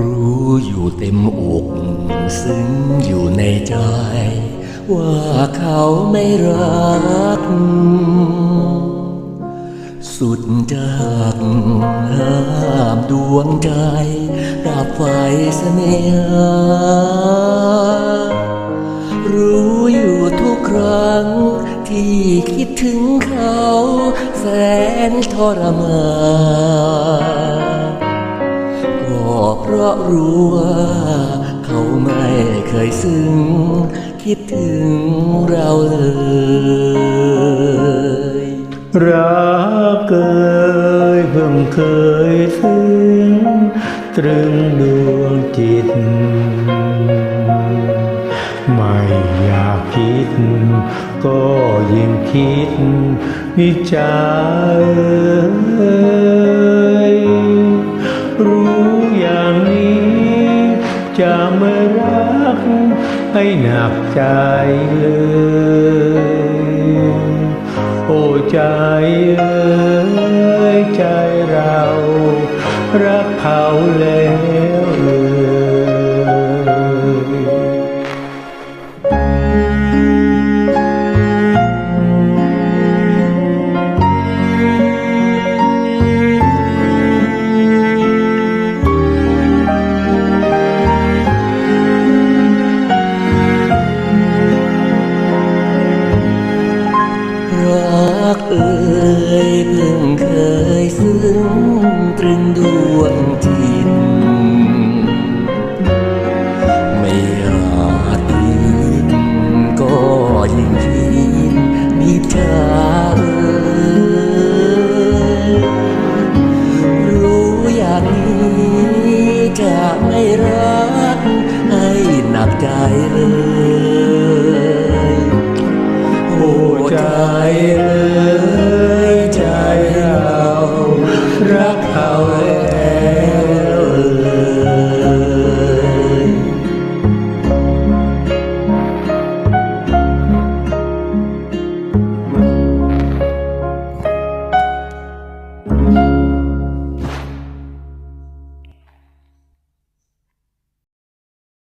รู้อยู่เต็มอกซึ้งอยู่ในใจ ว่าเขาไม่รัก สุดจากห้ามดวงใจดับไฟเสน่หารู้อยู่ทุกครั้ง ที่คิดถึงเขา แสนทรมาน ก็เพราะรู้ว่า เขาไม่เคยซึ้ง คิดถึงเราเลย รักเกยเพิ่งเคยถึงตรึงดวงจิต ไม่อยากคิด ก็ยิ่งคิดวิจา ให้หนักใจเลยโอ้ใจเอ้ยใจเรา รักเขาแล้ว จเลย โอ้ใจเลย ใจเรารัก